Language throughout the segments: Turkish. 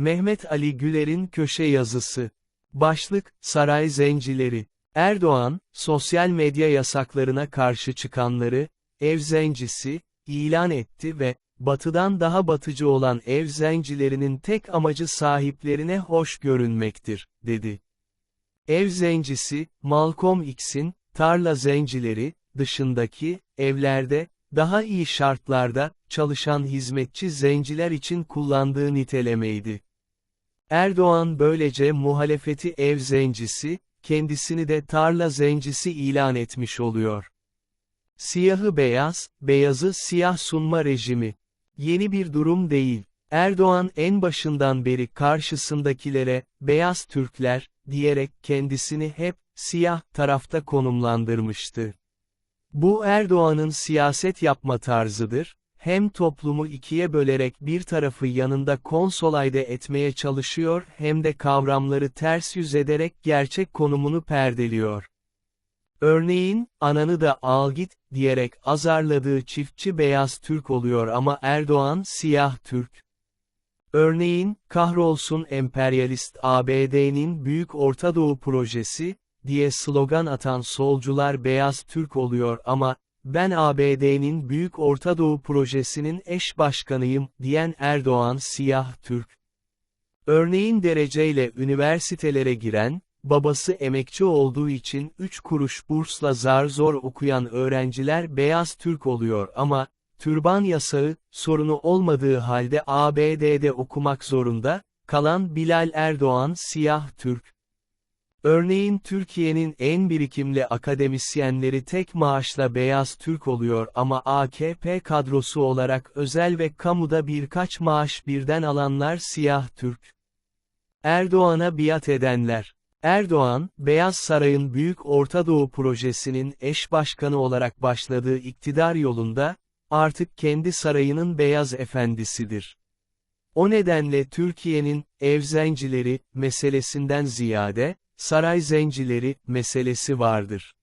Mehmet Ali Güler'in köşe yazısı. Başlık, Saray Zencileri. Erdoğan, sosyal medya yasaklarına karşı çıkanları, ev zencisi, ilan etti ve, batıdan daha batıcı olan ev zencilerinin tek amacı sahiplerine hoş görünmektir, dedi. Ev zencisi, Malcolm X'in, tarla zencileri, dışındaki, evlerde, daha iyi şartlarda, çalışan hizmetçi zenciler için kullandığı nitelemeydi. Erdoğan böylece muhalefeti ev zencisi, kendisini de tarla zencisi ilan etmiş oluyor. Siyahı beyaz, beyazı siyah sunma rejimi. Yeni bir durum değil. Erdoğan en başından beri karşısındakilere, beyaz Türkler, diyerek kendisini hep, siyah tarafta konumlandırmıştı. Bu Erdoğan'ın siyaset yapma tarzıdır, hem toplumu ikiye bölerek bir tarafı yanında konsolayda etmeye çalışıyor hem de kavramları ters yüz ederek gerçek konumunu perdeliyor. Örneğin, ananı da al git, diyerek azarladığı çiftçi beyaz Türk oluyor ama Erdoğan siyah Türk. Örneğin, kahrolsun emperyalist ABD'nin Büyük Orta Doğu Projesi, diye slogan atan solcular beyaz Türk oluyor ama, ben ABD'nin Büyük Orta Doğu Projesi'nin eş başkanıyım, diyen Erdoğan siyah Türk. Örneğin dereceyle üniversitelere giren, babası emekçi olduğu için 3 kuruş bursla zar zor okuyan öğrenciler beyaz Türk oluyor ama, türban yasağı, sorunu olmadığı halde ABD'de okumak zorunda, kalan Bilal Erdoğan siyah Türk. Örneğin Türkiye'nin en birikimli akademisyenleri tek maaşla beyaz Türk oluyor ama AKP kadrosu olarak özel ve kamuda birkaç maaş birden alanlar siyah Türk. Erdoğan'a biat edenler. Erdoğan, Beyaz Saray'ın Büyük Orta Doğu Projesi'nin eş başkanı olarak başladığı iktidar yolunda, artık kendi sarayının beyaz efendisidir. O nedenle Türkiye'nin, ev zencileri, meselesinden ziyade, saray zencileri, meselesi vardır.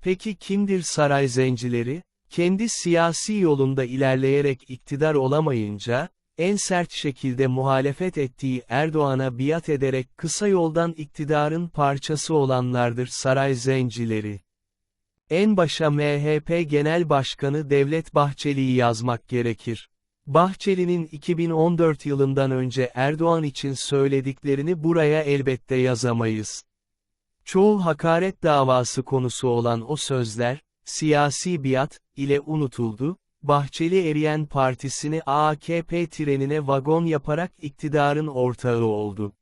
Peki kimdir saray zencileri? Kendi siyasi yolunda ilerleyerek iktidar olamayınca, en sert şekilde muhalefet ettiği Erdoğan'a biat ederek kısa yoldan iktidarın parçası olanlardır saray zencileri. En başa MHP Genel Başkanı Devlet Bahçeli'yi yazmak gerekir. Bahçeli'nin 2014 yılından önce Erdoğan için söylediklerini buraya elbette yazamayız. Çoğu hakaret davası konusu olan o sözler, siyasi biat, ile unutuldu, Bahçeli Eriyen Partisi'ni AKP trenine vagon yaparak iktidarın ortağı oldu.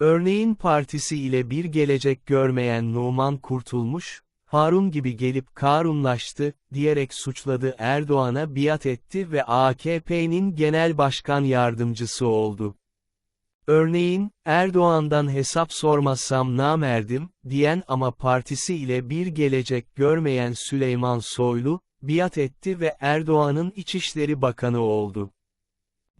Örneğin partisi ile bir gelecek görmeyen Numan Kurtulmuş, Harun gibi gelip Karunlaştı, diyerek suçladı Erdoğan'a biat etti ve AKP'nin genel başkan yardımcısı oldu. Örneğin, Erdoğan'dan hesap sormazsam namerdim, diyen ama partisi ile bir gelecek görmeyen Süleyman Soylu, biat etti ve Erdoğan'ın İçişleri Bakanı oldu.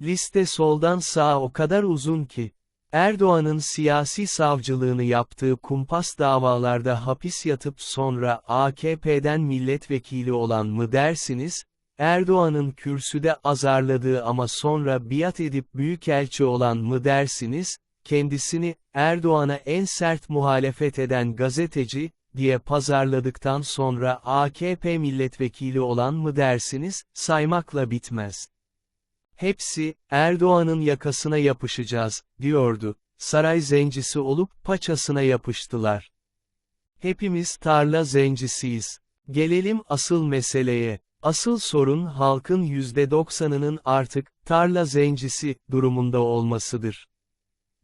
Liste soldan sağa o kadar uzun ki, Erdoğan'ın siyasi savcılığını yaptığı kumpas davalarda hapis yatıp sonra AKP'den milletvekili olan mı dersiniz, Erdoğan'ın kürsüde azarladığı ama sonra biat edip büyükelçi olan mı dersiniz, kendisini, Erdoğan'a en sert muhalefet eden gazeteci, diye pazarladıktan sonra AKP milletvekili olan mı dersiniz, saymakla bitmez. Hepsi, Erdoğan'ın yakasına yapışacağız, diyordu. Saray zencisi olup paçasına yapıştılar. Hepimiz tarla zencisiyiz. Gelelim asıl meseleye. Asıl sorun halkın %90'ının artık, tarla zencisi, durumunda olmasıdır.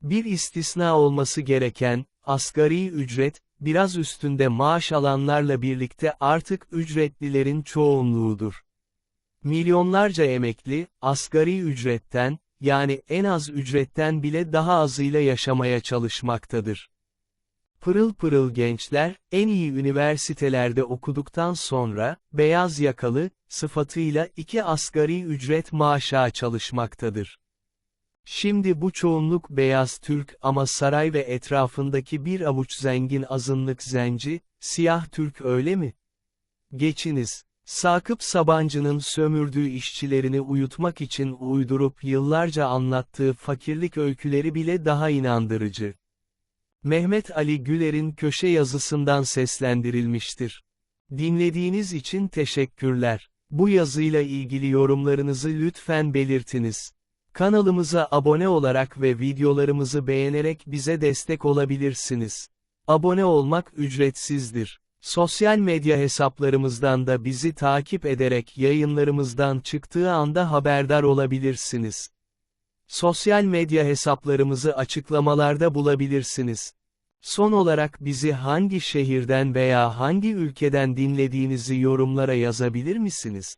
Bir istisna olması gereken, asgari ücret, biraz üstünde maaş alanlarla birlikte artık ücretlilerin çoğunluğudur. Milyonlarca emekli, asgari ücretten, yani en az ücretten bile daha azıyla yaşamaya çalışmaktadır. Pırıl pırıl gençler, en iyi üniversitelerde okuduktan sonra, beyaz yakalı, sıfatıyla iki asgari ücret maaşa çalışmaktadır. Şimdi bu çoğunluk beyaz Türk ama saray ve etrafındaki bir avuç zengin azınlık zenci, siyah Türk öyle mi? Geçiniz. Sakıp Sabancı'nın sömürdüğü işçilerini uyutmak için uydurup yıllarca anlattığı fakirlik öyküleri bile daha inandırıcı. Mehmet Ali Güler'in köşe yazısından seslendirilmiştir. Dinlediğiniz için teşekkürler. Bu yazıyla ilgili yorumlarınızı lütfen belirtiniz. Kanalımıza abone olarak ve videolarımızı beğenerek bize destek olabilirsiniz. Abone olmak ücretsizdir. Sosyal medya hesaplarımızdan da bizi takip ederek yayınlarımızdan çıktığı anda haberdar olabilirsiniz. Sosyal medya hesaplarımızı açıklamalarda bulabilirsiniz. Son olarak bizi hangi şehirden veya hangi ülkeden dinlediğinizi yorumlara yazabilir misiniz?